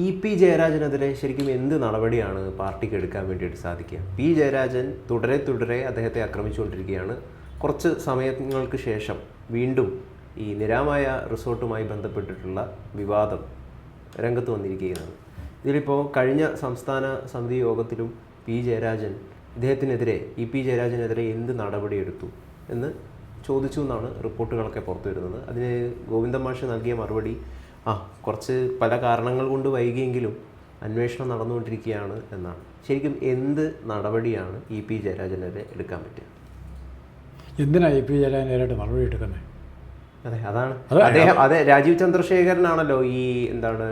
E P ജയരാജനെതിരെ ശരിക്കും എന്ത് നടപടിയാണ് പാർട്ടിക്ക് എടുക്കാൻ വേണ്ടിയിട്ട് സാധിക്കുക? പി ജയരാജൻ തുടരെ തുടരെ അദ്ദേഹത്തെ ആക്രമിച്ചുകൊണ്ടിരിക്കുകയാണ്. കുറച്ച് സമയങ്ങൾക്ക് ശേഷം വീണ്ടും ഈ നിരാമായ റിസോർട്ടുമായി ബന്ധപ്പെട്ടിട്ടുള്ള വിവാദം രംഗത്ത് വന്നിരിക്കുകയാണ്. ഇതിലിപ്പോൾ കഴിഞ്ഞ സംസ്ഥാന സമിതി യോഗത്തിലും പി ജയരാജൻ ഇദ്ദേഹത്തിനെതിരെ ഇ പി ജയരാജനെതിരെ എന്ത് നടപടിയെടുത്തു എന്ന് ചോദിച്ചു എന്നാണ് റിപ്പോർട്ടുകളൊക്കെ പുറത്തു വരുന്നത് അതിന് ഗോവിന്ദമാഷ് നൽകിയ മറുപടി ആ കുറച്ച് പല കാരണങ്ങൾ കൊണ്ട് വൈകിയെങ്കിലും അന്വേഷണം നടന്നുകൊണ്ടിരിക്കുകയാണ് എന്നാണ്. ശരിക്കും എന്ത് നടപടിയാണ് ഇ പി ജയരാജനെതിരെ എടുക്കാൻ പറ്റുക എന്തിനാണ് ഇ പി ജയരാജനെതിരായിട്ട് മറുപടി എടുക്കുന്നത് അതെ അതാണ്. അതെ, അദ്ദേഹം അതെ രാജീവ് ചന്ദ്രശേഖരനാണല്ലോ ഈ എന്താണ്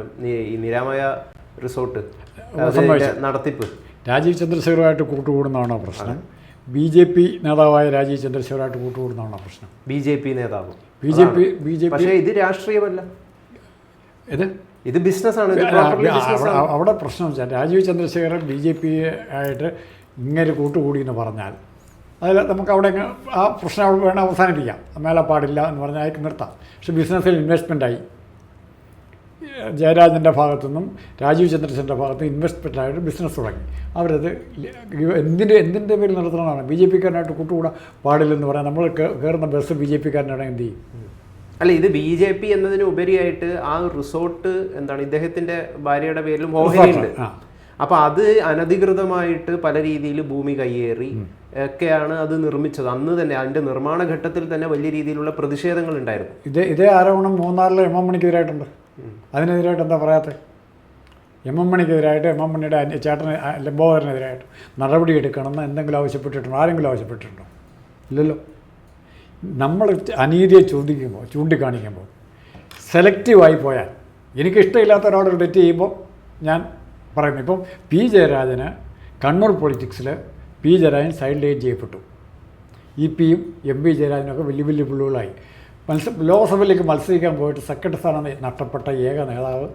ഈ നിരാമയ റിസോർട്ട് നടത്തിപ്പ്. രാജീവ് ചന്ദ്രശേഖറുമായിട്ട് കൂട്ടുകൂടുന്നതാണോ പ്രശ്നം? ബി ജെ പി നേതാവായ രാജീവ് ചന്ദ്രശേഖറുമായിട്ട് കൂട്ടുകൂടുന്നതാണോ പ്രശ്നം? ബി ജെ പി നേതാവ്. B J P B J P പക്ഷേ ഇത് രാഷ്ട്രീയമല്ല. ഇത്? ഇത് ബിസിനസ്സാണ് അവിടെ- പ്രശ്നം വെച്ചാൽ Rajeev Chandrasekharan B J P ആയിട്ട് ഇങ്ങനെ കൂട്ടുകൂടി എന്ന് പറഞ്ഞാൽ അതിൽ നമുക്ക് അവിടെ ആ പ്രശ്നം അവിടെ വേണം അവസാനിപ്പിക്കാം. മേലെ പാടില്ല എന്ന് പറഞ്ഞാൽ അയക്ക് നിർത്താം. പക്ഷേ ബിസിനസ്സിൽ ഇൻവെസ്റ്റ്മെന്റായി ജയരാജന്റെ ഭാഗത്തുനിന്നും രാജീവ് ചന്ദ്രശേഖരന്റെ ഭാഗത്ത് ഇൻവെസ്റ്റ്മെന്റ് ആയിട്ട് ബിസിനസ് തുടങ്ങി. അവരത് എന്തിന്റെ എന്തിന്റെ പേരിൽ നടത്തണമെന്നാണ് ബി ജെ പിക്കാരനായിട്ട് കൂട്ടുകൂടാൻ പാടില്ലെന്ന് പറയാൻ നമ്മൾ കയറുന്ന ബസ് ബി ജെ പിക്കാരനാണെങ്കിൽ എന്ത് ചെയ്യും? അല്ല ഇത് ബി ജെ പി എന്നതിന് ഉപരിയായിട്ട് ആ റിസോർട്ട് എന്താണ് ഇദ്ദേഹത്തിന്റെ ഭാര്യയുടെ പേരിലും ഓഹരിയുണ്ട്. അപ്പൊ അത് അനധികൃതമായിട്ട് പല രീതിയിൽ ഭൂമി കയ്യേറി ഒക്കെയാണ് അത് നിർമ്മിച്ചത്. അന്ന് തന്നെ അതിന്റെ നിർമ്മാണ ഘട്ടത്തിൽ തന്നെ വലിയ രീതിയിലുള്ള പ്രതിഷേധങ്ങൾ ഉണ്ടായിരുന്നു. ഇതേ ഇതേ ആരോപണം മൂന്നാറിലെ എം എം മണിക്കെതിരായിട്ടുണ്ട്. അതിനെതിരായിട്ട് എന്താ പറയാത്തത് എം എം മണിക്കെതിരായിട്ട് എം എം മണിയുടെ ചേട്ടന് ലംബോദരനെതിരായിട്ട് നടപടി എടുക്കണമെന്ന് എന്തെങ്കിലും ആവശ്യപ്പെട്ടിട്ടുണ്ടോ? ആരെങ്കിലും ആവശ്യപ്പെട്ടിട്ടുണ്ടോ? ഇല്ലല്ലോ. നമ്മൾ അനീതിയെ ചോദിക്കുമ്പോൾ ചൂണ്ടിക്കാണിക്കുമ്പോൾ സെലക്റ്റീവായി പോയാൽ എനിക്കിഷ്ടമില്ലാത്ത ഒരാളൊരു ഡെറ്റ് ചെയ്യുമ്പോൾ ഞാൻ പറയുന്നു. ഇപ്പം പി ജയരാജന് കണ്ണൂർ പൊളിറ്റിക്സിൽ പി ജയരാജൻ സൈഡ് ലൈൻ ചെയ്യപ്പെട്ടു. ഇ പിയും എം പി ജയരാജനൊക്കെ വലിയ വലിയ പുള്ളികളായി. മത്സ ലോക്സഭയിലേക്ക് മത്സരിക്കാൻ പോയിട്ട് സെക്രട്ടറി സ്ഥാനം നഷ്ടപ്പെട്ട ഏക നേതാവ്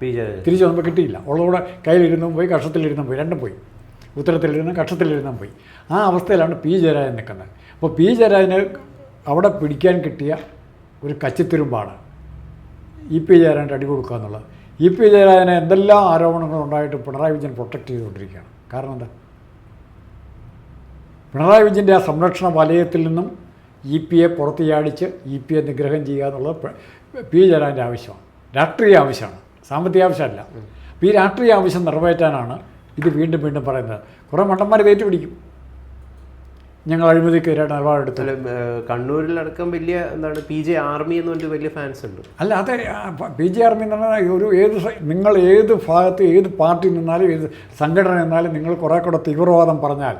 പി ജയരാജൻ. തിരിച്ചു വന്നപ്പോൾ കിട്ടിയില്ല. ഉള്ളതുകൂടെ കയ്യിലിരുന്നും പോയി കഷത്തിലിരുന്നും പോയി രണ്ടും പോയി. ഉത്തരത്തിലിരുന്നും കക്ഷത്തിലിരുന്നാൽ പോയി. ആ അവസ്ഥയിലാണ് പി. ജയരാജൻ നിൽക്കുന്നത്. അപ്പോൾ പി. ജയരാജന് അവിടെ പിടിക്കാൻ കിട്ടിയ ഒരു കച്ചിത്തുരുമ്പാണ് ഇ. പി. ജയരാജന്റെ അടി കൊടുക്കുക എന്നുള്ളത്. ഇ. പി. ജയരാജനെ എന്തെല്ലാം ആരോപണങ്ങളുണ്ടായിട്ട് പിണറായി വിജയൻ പ്രൊട്ടക്റ്റ് ചെയ്തുകൊണ്ടിരിക്കുകയാണ്? കാരണം എന്താ? പിണറായി വിജയന്റെ ആ സംരക്ഷണ വലയത്തിൽ നിന്നും ഇ. പിയെ പുറത്ത് ചാടിച്ച് ഇ. പിയെ നിഗ്രഹം ചെയ്യുക എന്നുള്ളത് പ- പി. ജയരാജന്റെ ആവശ്യമാണ്. രാഷ്ട്രീയ ആവശ്യമാണ്. സാമ്പത്തിക ആവശ്യമല്ല. അപ്പോൾ ഈ രാഷ്ട്രീയ ആവശ്യം നിറവേറ്റാനാണ് ഇത് വീണ്ടും വീണ്ടും പറയുന്നത്. കുറേ മണ്ടന്മാർ ഏറ്റുപിടിക്കും ഞങ്ങൾ അഴിമതിക്കെതിരായിട്ട് നിലപാടെടുത്തു അല്ല, ഏർ, കണ്ണൂരിലടക്കം വലിയ എന്താണ് പി ജെ ആർമി എന്ന് പറഞ്ഞിട്ട് വലിയ ഫാൻസ് ഉണ്ട്. അല്ല അതെ പി ജെ ആർമി എന്ന് പറഞ്ഞാൽ ഒരു ഏത് നിങ്ങൾ ഏത് ഭാഗത്ത് ഏത് പാർട്ടി നിന്നാലും ഏത് സംഘടന നിന്നാലും നിങ്ങൾ കുറേ കൂടെ തീവ്രവാദം പറഞ്ഞാൽ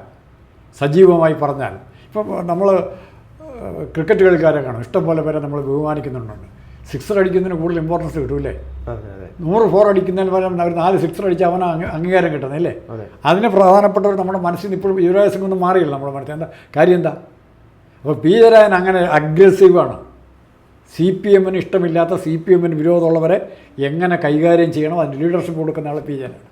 സജീവമായി പറഞ്ഞാൽ ഇപ്പം നമ്മൾ ക്രിക്കറ്റ് കളിക്കാരെ കാണും. ഇഷ്ടംപോലെ പേരെ നമ്മൾ ബഹുമാനിക്കുന്നുണ്ട്. സിക്സർ അടിക്കുന്നതിന് കൂടുതൽ ഇമ്പോർട്ടൻസ് കിട്ടൂലേ നൂറ് ഫോർ അടിക്കുന്നതിന് പകരം അവർ നാല് സിക്സർ അടിച്ച് അവന അംഗീകാരം കിട്ടുന്നില്ലേ അതെ. അതിന് പ്രധാനപ്പെട്ടവർ നമ്മുടെ മനസ്സിൽ നിന്ന് ഇപ്പോഴും യുവരാജ് സിംഗ് ഒന്നും മാറിയില്ല നമ്മുടെ മനസ്സിൽ? എന്താ? കാര്യം എന്താ? അപ്പോൾ പി ജയരാജൻ അങ്ങനെ അഗ്രസീവാണ് സി പി എമ്മിന് ഇഷ്ടമില്ലാത്ത സി പി എമ്മിന് വിരോധമുള്ളവരെ എങ്ങനെ കൈകാര്യം ചെയ്യണം? അതിന് ലീഡർഷിപ്പ് കൊടുക്കുന്ന ആൾ പി ജയനാണ്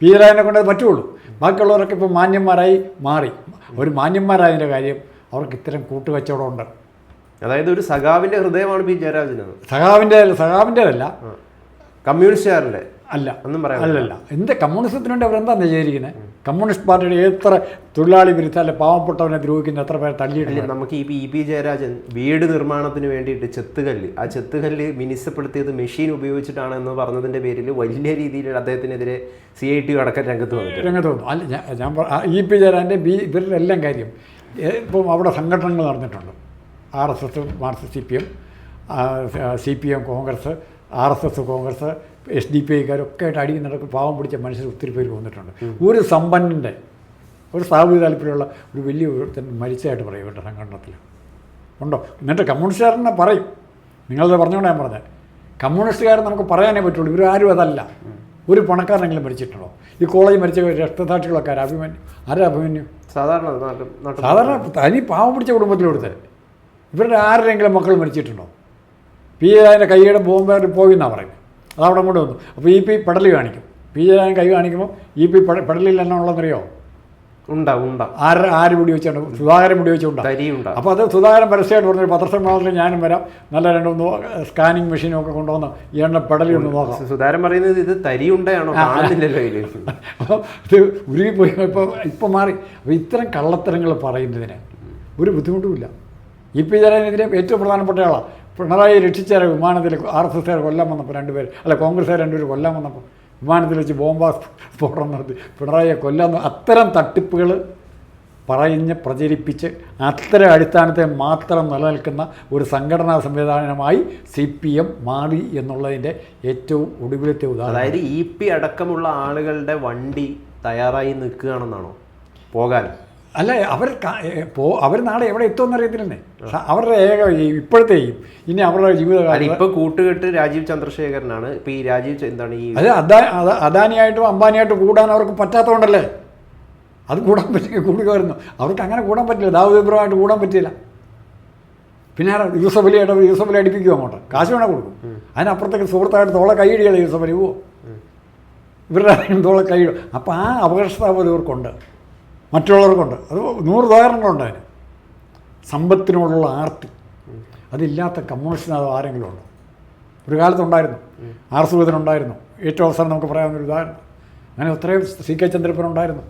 പി ജയരാജനെ കൊണ്ട് പറ്റുള്ളൂ. ബാക്കിയുള്ളവരൊക്കെ ഇപ്പോൾ മാന്യന്മാരായി മാറി. ഒരു മാന്യന്മാരായതിന്റെ കാര്യം അവർക്ക് ഇത്തരം കൂട്ടുകച്ചവടമുണ്ട് അതായത് ഒരു സഖാവിന്റെ ഹൃദയമാണ് പി ജയരാജൻ സഖാവിന്റെ സഖാവിന്റെ അല്ല കമ്മ്യൂണിസ്റ്റുകാരുടെ. അല്ല ഒന്നും പറയാം അല്ലല്ല. എന്ത് കമ്മ്യൂണിസത്തിന് വേണ്ടി അവരെന്താ ചെയ്തിരിക്കുന്നത് കമ്മ്യൂണിസ്റ്റ് പാർട്ടിയുടെ എത്ര തൊഴിലാളി വിരുദ്ധ അല്ലെ പാവപ്പെട്ടവനെ ദ്രോഹിക്കുന്ന എത്ര പേരെ അല്ല തള്ളിയിട്ടില്ല നമുക്ക് ഈ ഇ പി ജയരാജൻ വീട് നിർമ്മാണത്തിന് വേണ്ടിയിട്ട് ചെത്തുകല്ല് ആ ചെത്തുകല്ല് മിനിസപ്പെടുത്തിയത് മെഷീൻ ഉപയോഗിച്ചിട്ടാണ് എന്ന് പറഞ്ഞതിന്റെ പേരിൽ വലിയ രീതിയിൽ അദ്ദേഹത്തിനെതിരെ സി ഐ ടി അടക്കം രംഗത്ത് വന്നിട്ടുണ്ട്. രംഗത്ത് വന്നു. അല്ല ഞാൻ ഇ പി ജയരാജന്റെ ബി ഇവരുടെ എല്ലാം കാര്യം ഇപ്പം അവിടെ സംഘടനകൾ നടന്നിട്ടുണ്ട്. R S S Marxist C P M C P M Congress R S S Congress S D P ഐക്കാരൊക്കെ ആയിട്ട് അടിയിൽ നടക്കും. പാവം പിടിച്ച മനുഷ്യർ ഒത്തിരി പേര് വന്നിട്ടുണ്ട്. ഒരു സമ്പന്നന്റെ ഒരു സ്ഥാപിത താല്പര്യമുള്ള ഒരു വലിയ ഒരുത്തൻ മരിച്ചതായിട്ട് പറയും ഇവരുടെ സംഘടനത്തിൽ. ഉണ്ടോ? എന്നിട്ട് കമ്മ്യൂണിസ്റ്റുകാരനെ പറയും. നിങ്ങളത് പറഞ്ഞുകൊണ്ട് ഞാൻ പറഞ്ഞത്. കമ്മ്യൂണിസ്റ്റുകാരൻ നമുക്ക് പറയാനേ പറ്റുള്ളൂ. ഇവരാരും അതല്ല. ഒരു പണക്കാരനെങ്കിലും മരിച്ചിട്ടുണ്ടോ? ഈ കോളേജ് മരിച്ച രക്തസാക്ഷികളൊക്കെ ആരാ? അഭിമന്യു. ആരാ അഭിമന്യു? സാധാരണ സാധാരണ തനി പാവം പിടിച്ച കുടുംബത്തിലെടുത്ത് ഇവരുടെ ആരുടെയെങ്കിലും മക്കൾ മരിച്ചിട്ടുണ്ടോ? പി ജയരാജന്റെ കൈയുടെ ബോംബെ പോയി എന്നാണ് പറയുന്നത്. അതവിടെ കൊണ്ട് വന്നു. അപ്പോൾ ഇ പി പടലി കാണിക്കും. പി ജയരാജൻ കൈ കാണിക്കുമ്പോൾ ഇ പി പെടലിൽ എന്നാ ഉള്ളതെന്നറിയോ? ഉണ്ടാവും ഉണ്ടാവും ആര് ആര് മുടി വെച്ചാണ്? സുധാകരൻ മുടി വെച്ചുണ്ടാവും അപ്പോൾ അത് സുധാകരൻ പരസ്യമായിട്ട് പറഞ്ഞൊരു പത്രസമ്മേളനത്തിൽ ഞാനും വരാം. നല്ല രണ്ട് മൂന്ന് സ്കാനിങ് മെഷീനും ഒക്കെ കൊണ്ടുവന്ന് ഈ എണ്ണ പടലി ഒന്ന് നോക്കാം. സുധാരൻ പറയുന്നത് ഇത് തരി അപ്പോൾ ഇത് ഉരുകിപ്പോയി. ഇപ്പോൾ ഇപ്പം മാറി. അപ്പോൾ ഇത്തരം കള്ളത്തരങ്ങൾ പറയുന്നതിന് ഒരു ബുദ്ധിമുട്ടുമില്ല. ഇ പി ജയരാജനെതിരെ ഏറ്റവും പ്രധാനപ്പെട്ട ആളാണ് പിണറായി രക്ഷിച്ചാൽ വിമാനത്തിൽ ആർ എസ് എസ്സുകാർ കൊല്ലാൻ വന്നപ്പോൾ രണ്ടുപേർ അല്ല കോൺഗ്രസ്സുകാർ രണ്ടുപേർ കൊല്ലാൻ വന്നപ്പോൾ വിമാനത്തിൽ വെച്ച് ബോംബാ സ്ഫോടനം നടത്തി. പിണറായിയെ കൊല്ലാൻ അത്തരം തട്ടിപ്പുകൾ പറഞ്ഞ് പ്രചരിപ്പിച്ച് അത്തരം അടിസ്ഥാനത്തെ മാത്രം നിലനിൽക്കുന്ന ഒരു സംഘടനാ സംവിധാനമായി സി പി എം മാറി എന്നുള്ളതിന്റെ ഏറ്റവും ഒടുവിലത്തെ ഉദാഹരണം. അതായത് ഇ പി അടക്കമുള്ള ആളുകളുടെ വണ്ടി തയ്യാറായി നിൽക്കുകയാണെന്നാണോ? പോകാൻ. അല്ല അവർ പോ അവർ നാളെ എവിടെ എത്തുമെന്ന് അറിയത്തില്ലെന്നേ. അവരുടെ ഏക ഇപ്പോഴത്തെയും ഇനി അവരുടെ ജീവിതകാലം. ഇപ്പൊ കൂട്ടുകെട്ട് രാജീവ് ചന്ദ്രശേഖരനാണ്. ഇപ്പൊ ഈ രാജീവ് എന്താണ് ഈ അത് അദാ അദ- അദാനിയായിട്ടും അംബാനിയായിട്ടും കൂടാൻ അവർക്ക് പറ്റാത്തതുകൊണ്ടല്ലേ? അത് കൂടാൻ പറ്റില്ല കൂടുകയായിരുന്നു അവർക്ക് അങ്ങനെ കൂടാൻ പറ്റില്ല. ദാവൂദ് ഇബ്രാഹിമായിട്ട് കൂടാൻ പറ്റില്ല. പിന്നെ യൂസഫ് യൂസഫ് അലിയായിട്ട് യൂസഫ് അലി അടിപ്പിക്കും അങ്ങോട്ട്. കാശ് വേണേൽ കൊടുക്കും. അതിനപ്പുറത്തേക്ക് സുഹൃത്തായിട്ട് തോളെ കൈയിടിയാണ് യൂസഫ് അലി പോവോ ഇവരുടെ തോളെ കൈയിടും അപ്പോൾ ആ അപകർഷതാപത ഇവർക്കുണ്ട്. മറ്റുള്ളവർക്കുണ്ട്. അത് നൂറ് ഉദാഹരണങ്ങളുണ്ട് അതിന്. സമ്പത്തിനോടുള്ള ആർത്തി. അതില്ലാത്ത കമ്മ്യൂണിസ്റ്റിന് അത് ആരെങ്കിലും ഉണ്ടോ ഒരു കാലത്തുണ്ടായിരുന്നു. ആർ സുഗതനുണ്ടായിരുന്നു ഏറ്റവും അവസരം നമുക്ക് പറയാവുന്ന ഒരു ഉദാഹരണം. അങ്ങനെ അത്രയും സി കെ ചന്ദ്രപ്പൻ ഉണ്ടായിരുന്നു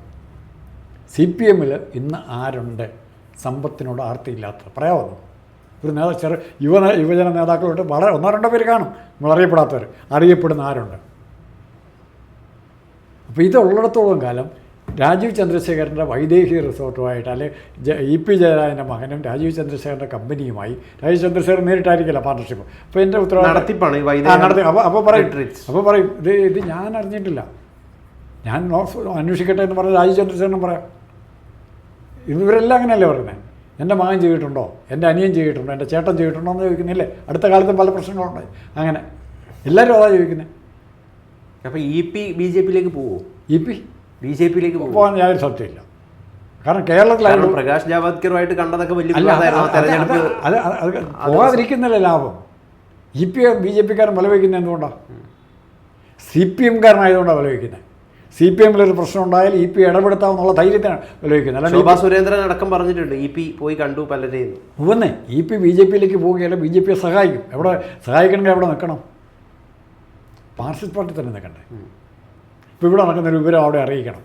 സി പി എമ്മിൽ ഇന്ന് ആരുണ്ട്? സമ്പത്തിനോട് ആർത്തിയില്ലാത്ത പറയാവുന്നു ഒരു നേതാ ചെറു യുവ യുവജന നേതാക്കളോട്ട് വളരെ ഒന്നോ രണ്ടോ പേര് കാണും. നമ്മൾ അറിയപ്പെടാത്തവർ അറിയപ്പെടുന്ന ആരുണ്ട്? അപ്പോൾ ഇതുള്ളിടത്തോളം കാലം രാജീവ് ചന്ദ്രശേഖരന്റെ വൈദേഹി റിസോർട്ടുമായിട്ട് അല്ലെ ജ ഇ പി ജയരാജന്റെ മകനും രാജീവ് ചന്ദ്രശേഖരന്റെ കമ്പനിയുമായി. രാജീവ് ചന്ദ്രശേഖരൻ നേരിട്ടായിരിക്കില്ല പാർട്ണർഷിപ്പ് അപ്പോൾ എന്റെ ഉത്തരവാദിത്വം നടത്തിപ്പാണ് ഈ ആ നടത്തി അപ്പോൾ അപ്പോൾ പറയും. അപ്പോൾ പറയും. ഇത് ഇത് ഞാൻ അറിഞ്ഞിട്ടില്ല. ഞാൻ അന്വേഷിക്കട്ടെ എന്ന് പറഞ്ഞ് രാജീവ് ചന്ദ്രശേഖരനും പറയാം. ഇവരെല്ലാം അങ്ങനെയല്ലേ പറയുന്നത് എന്റെ മകൻ ചെയ്തിട്ടുണ്ടോ? എന്റെ അനിയൻ ചെയ്തിട്ടുണ്ടോ? എന്റെ ചേട്ടൻ ചെയ്തിട്ടുണ്ടോ എന്ന് ചോദിക്കുന്നില്ലേ? അടുത്ത കാലത്ത് പല പ്രശ്നങ്ങളുണ്ടായി അങ്ങനെ. എല്ലാവരും അതാ ചോദിക്കുന്നത് അപ്പോൾ ഇ പി ബി ജെ പിയിലേക്ക് പോവോ? E P? ബി ജെ പിയിലേക്ക് പോകാൻ യാതൊരു സത്യമില്ല കാരണം കേരളത്തിലായിരുന്നു പ്രകാശ് ജാവദ്കറുമായിട്ട് കണ്ടതൊക്കെ വലിയ അത് അത് പോകാതിരിക്കുന്നില്ല ലാഭം? ഇ പി ബി ജെ പിക്കാരൻ വില വയ്ക്കുന്നത് എന്തുകൊണ്ടാണ് സി പി എംകാരനായതുകൊണ്ടാണ് വില വയ്ക്കുന്നത് സി പി എമ്മിലൊരു പ്രശ്നം ഉണ്ടായാൽ ഇ പി ഇടപെടുത്താമെന്നുള്ള ധൈര്യത്തിനാണ് വില വയ്ക്കുന്നത് അല്ലാണ്ട് ശോഭാ സുരേന്ദ്രൻ അടക്കം പറഞ്ഞിട്ടുണ്ട്. ഇ പി പോയി കണ്ടു പലരെയും ഉവന്നേ ഇ പി ബി ജെ പിയിലേക്ക് പോവുകയല്ല ബി ജെ പിയെ സഹായിക്കും. എവിടെ സഹായിക്കണമെങ്കിൽ എവിടെ നിൽക്കണം. മാർക്സിസ്റ്റ് പാർട്ടി തന്നെ നിൽക്കണ്ടേ? ഇപ്പോൾ ഇവിടെ നടക്കുന്ന ഒരു വിവരം അവിടെ അറിയിക്കണം.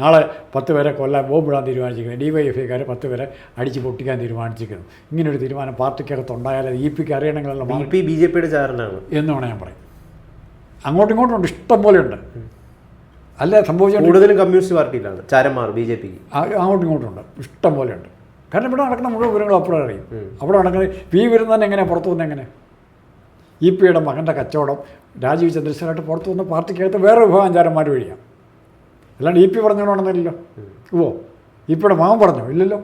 നാളെ പത്ത് പേരെ കൊല്ലാൻ ബോംബിടാൻ തീരുമാനിച്ചിരിക്കുന്നത് ഡി വൈ എഫ് ഐക്കാർ പത്ത് പേരെ അടിച്ച് പൊട്ടിക്കാൻ തീരുമാനിച്ചിരിക്കുന്നു. ഇങ്ങനൊരു തീരുമാനം പാർട്ടിക്കകത്ത് ഉണ്ടായാലും ഇ പിക്ക് അറിയണമെങ്കിലുള്ള ബി പി ബി ജെ പിയുടെ ചാരനാണ്. എന്ന് വേണം ഞാൻ പറയും. അങ്ങോട്ടും ഇങ്ങോട്ടും ഉണ്ട് ഇഷ്ടം പോലെ ഉണ്ട്. അല്ല സംഭവിച്ചു കൂടുതലും കമ്മ്യൂണിസ്റ്റ് പാർട്ടിയിലാണ്. ചാരന്മാർ ബി ജെ പിക്ക് അങ്ങോട്ടും ഇങ്ങോട്ടും ഉണ്ട് ഇഷ്ടം പോലെ ഉണ്ട്. കാരണം ഇവിടെ നടക്കുന്ന മുഴുവൻ വിവരങ്ങൾ അപ്പോഴും അറിയും. അവിടെ നടക്കുന്നത് പി വരുന്നതന്നെ എങ്ങനെ പുറത്തു വന്ന് എങ്ങനെ ഇ പിയുടെ മകന്റെ കച്ചവടം രാജീവ് ചന്ദ്രശേഖരായിട്ട് പുറത്തു വന്ന പാർട്ടിക്കകത്ത് വേറെ വിഭാഗാചാരന്മാർ വഴിയാണ് അല്ലാണ്ട് ഇ പി പറഞ്ഞോണമെന്നില്ലല്ലോ ഓ ഇ പിയുടെ മകൻ പറഞ്ഞോ? ഇല്ലല്ലോ.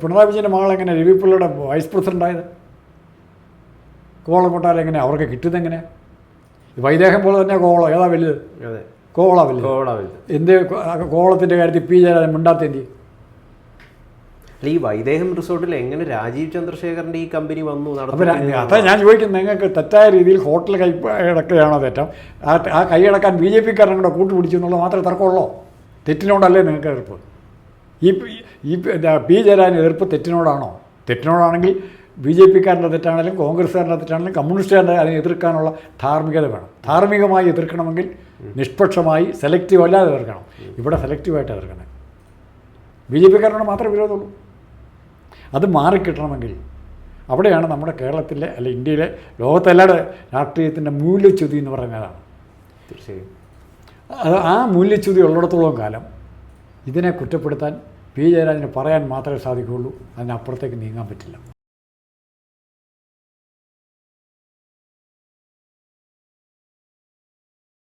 പിണറായി വിജയന്റെ മകൾ എങ്ങനെ രവി പിള്ളയുടെ വൈസ് പ്രസിഡന്റ് ആയത് കോളം കൊട്ടാരം എങ്ങനെ അവർക്ക് കിട്ടുന്നത് എങ്ങനെ വൈദേഹം പോലെ തന്നെ കോളം. ഏതാ വലുത്? കോവളാ കോളാ വലുത്? വലിയ വലുത്. എന്ത് കോളത്തിന്റെ കാര്യത്തിൽ പി ജയരാജൻ മിണ്ടാത്ത എന്തി അല്ല ഈ വൈദേഹം റിസോർട്ടിൽ എങ്ങനെ രാജീവ് ചന്ദ്രശേഖറിന്റെ ഈ കമ്പനി വന്നു അതാ ഞാൻ ചോദിക്കുന്നത് നിങ്ങൾക്ക് തെറ്റായ രീതിയിൽ ഹോട്ടൽ കൈ അടക്കുകയാണോ തെറ്റം? ആ കൈ കൈയടക്കാൻ ബി ജെ പിക്കാരനും കൂടെ കൂട്ടുപിടിച്ചു എന്നുള്ളത് മാത്രമേ തർക്കമുള്ളൂ? തെറ്റിനോടല്ലേ നിങ്ങൾക്ക് എതിർപ്പ്? ഈ ഈ പി- ജയരാജൻ എതിർപ്പ് തെറ്റിനോടാണോ? തെറ്റിനോടാണെങ്കിൽ ബി ജെ പിക്കാരന്റെ തെറ്റാണെങ്കിലും കോൺഗ്രസ്സുകാരന്റെ തെറ്റാണെങ്കിലും കമ്മ്യൂണിസ്റ്റുകാരന്റെ അതിനെ എതിർക്കാനുള്ള ധാർമ്മികത വേണം. ധാർമ്മികമായി എതിർക്കണമെങ്കിൽ നിഷ്പക്ഷമായി സെലക്റ്റീവ് അല്ലാതെ എതിർക്കണം. ഇവിടെ സെലക്റ്റീവായിട്ട് എതിർക്കണം. ബി ജെ പിക്കാരനോട് മാത്രമേ വിരോധമുള്ളൂ. അത് മാറിക്കിട്ടണമെങ്കിൽ അവിടെയാണ് നമ്മുടെ കേരളത്തിലെ അല്ല ഇന്ത്യയിലെ ലോകത്തെല്ലാടെ രാഷ്ട്രീയത്തിന്റെ മൂല്യച്യുതി എന്ന് പറയുന്നതാണ്. തീർച്ചയായും. അത് ആ മൂല്യച്യുതി ഉള്ളിടത്തോളം കാലം ഇതിനെ കുറ്റപ്പെടുത്താൻ പി ജയരാജന് പറയാൻ മാത്രമേ സാധിക്കുകയുള്ളൂ. അതിനപ്പുറത്തേക്ക് നീങ്ങാൻ പറ്റില്ല.